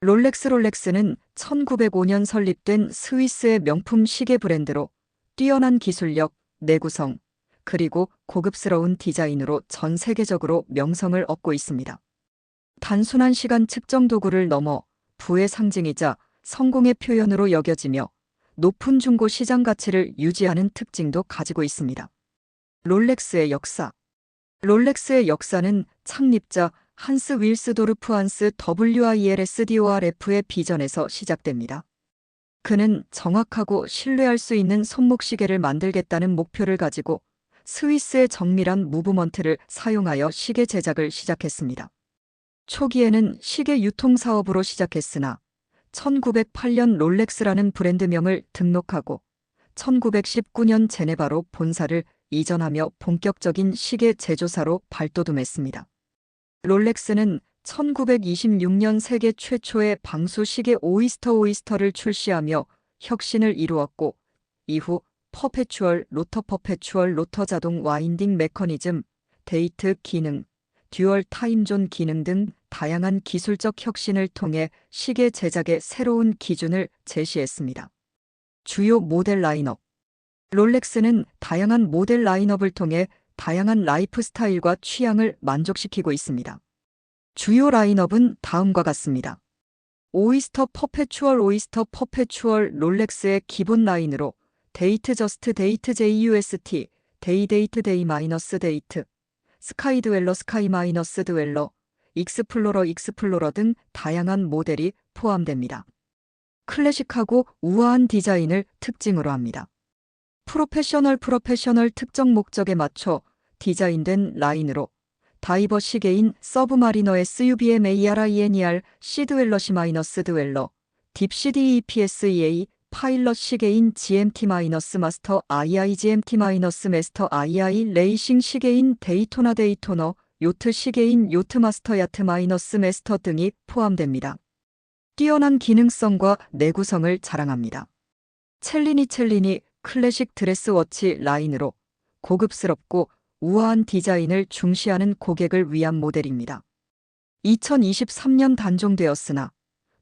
롤렉스 롤렉스는 1905년 설립된 스위스의 명품 시계 브랜드로 뛰어난 기술력, 내구성, 그리고 고급스러운 디자인으로 전 세계적으로 명성을 얻고 있습니다. 단순한 시간 측정 도구를 넘어 부의 상징이자 성공의 표현으로 여겨지며 높은 중고 시장 가치를 유지하는 특징도 가지고 있습니다. 롤렉스의 역사 롤렉스의 역사는 창립자 한스 윌스 도르프 한스 WILSDORF의 비전에서 시작됩니다. 그는 정확하고 신뢰할 수 있는 손목시계를 만들겠다는 목표를 가지고 스위스의 정밀한 무브먼트를 사용하여 시계 제작을 시작했습니다. 초기에는 시계 유통 사업으로 시작했으나 1908년 롤렉스라는 브랜드명을 등록하고 1919년 제네바로 본사를 이전하며 본격적인 시계 제조사로 발돋움했습니다. 롤렉스는 1926년 세계 최초의 방수 시계 오이스터 오이스터를 출시하며 혁신을 이루었고 이후 퍼페추얼 로터 퍼페추얼 로터 자동 와인딩 메커니즘, 데이트 기능, 듀얼 타임존 기능 등 다양한 기술적 혁신을 통해 시계 제작의 새로운 기준을 제시했습니다. 주요 모델 라인업 롤렉스는 다양한 모델 라인업을 통해 다양한 라이프 스타일과 취향을 만족시키고 있습니다. 주요 라인업은 다음과 같습니다. 오이스터 퍼페추얼 오이스터 퍼페추얼 롤렉스의 기본 라인으로 데이트 저스트 데이트 JUST 데이 데이트 데이 마이너스 데이트 스카이 드웰러 스카이 마이너스 드웰러 익스플로러 익스플로러 등 다양한 모델이 포함됩니다. 클래식하고 우아한 디자인을 특징으로 합니다. 프로페셔널 프로페셔널 특정 목적에 맞춰 디자인된 라인으로 다이버 시계인 서브마리너 SUBM ARINER 시드웰러 시 마이너스 드웰러 딥시디 EPSEA 파일럿 시계인 GMT 마이너스 마스터 II GMT 마이너스 마스터 II 레이싱 시계인 데이토나 데이토너 요트 시계인 요트 마스터 야트 마이너스 마스터 등이 포함됩니다. 뛰어난 기능성과 내구성을 자랑합니다. 첼리니 첼리니 클래식 드레스 워치 라인으로 고급스럽고 우아한 디자인을 중시하는 고객을 위한 모델입니다. 2023년 단종되었으나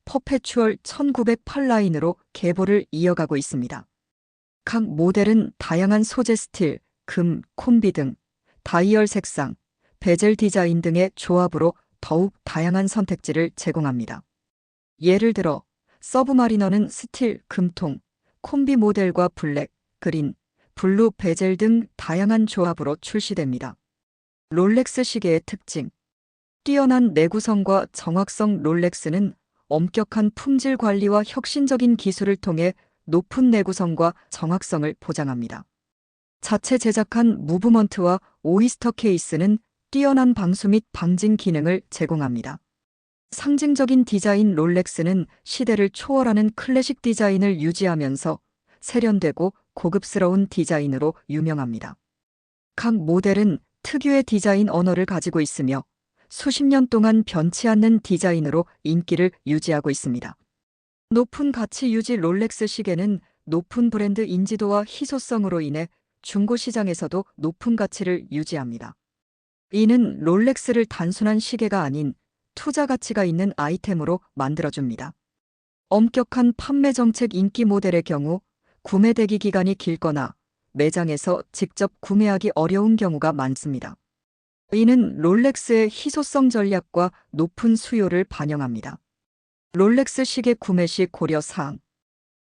퍼페추얼 1908 라인으로 계보를 이어가고 있습니다. 각 모델은 다양한 소재 스틸, 금, 콤비 등 다이얼 색상, 베젤 디자인 등의 조합으로 더욱 다양한 선택지를 제공합니다. 예를 들어 서브마리너는 스틸, 금통, 콤비 모델과 블랙, 그린, 블루 베젤 등 다양한 조합으로 출시됩니다. 롤렉스 시계의 특징 뛰어난 내구성과 정확성 롤렉스는 엄격한 품질 관리와 혁신적인 기술을 통해 높은 내구성과 정확성을 보장합니다. 자체 제작한 무브먼트와 오이스터 케이스는 뛰어난 방수 및 방진 기능을 제공합니다. 상징적인 디자인 롤렉스는 시대를 초월하는 클래식 디자인을 유지하면서 세련되고 고급스러운 디자인으로 유명합니다. 각 모델은 특유의 디자인 언어를 가지고 있으며 수십 년 동안 변치 않는 디자인으로 인기를 유지하고 있습니다. 높은 가치 유지 롤렉스 시계는 높은 브랜드 인지도와 희소성으로 인해 중고 시장에서도 높은 가치를 유지합니다. 이는 롤렉스를 단순한 시계가 아닌 투자 가치가 있는 아이템으로 만들어줍니다. 엄격한 판매 정책 인기 모델의 경우 구매 대기 기간이 길거나 매장에서 직접 구매하기 어려운 경우가 많습니다. 이는 롤렉스의 희소성 전략과 높은 수요를 반영합니다. 롤렉스 시계 구매 시 고려 사항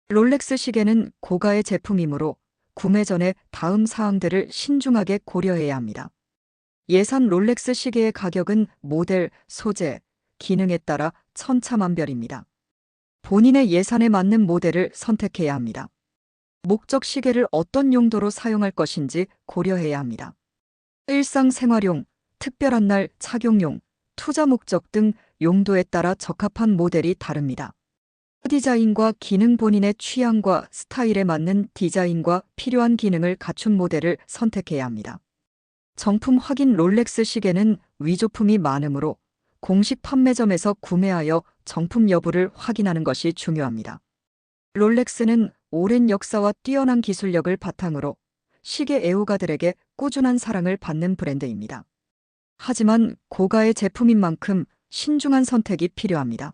롤렉스 시계는 고가의 제품이므로 구매 전에 다음 사항들을 신중하게 고려해야 합니다. 예산 롤렉스 시계의 가격은 모델, 소재, 기능에 따라 천차만별입니다. 본인의 예산에 맞는 모델을 선택해야 합니다. 목적 시계를 어떤 용도로 사용할 것인지 고려해야 합니다. 일상생활용, 특별한 날 착용용, 투자 목적 등 용도에 따라 적합한 모델이 다릅니다. 디자인과 기능 본인의 취향과 스타일에 맞는 디자인과 필요한 기능을 갖춘 모델을 선택해야 합니다. 정품 확인 롤렉스 시계는 위조품이 많으므로 공식 판매점에서 구매하여 정품 여부를 확인하는 것이 중요합니다. 롤렉스는 오랜 역사와 뛰어난 기술력을 바탕으로 시계 애호가들에게 꾸준한 사랑을 받는 브랜드입니다. 하지만 고가의 제품인 만큼 신중한 선택이 필요합니다.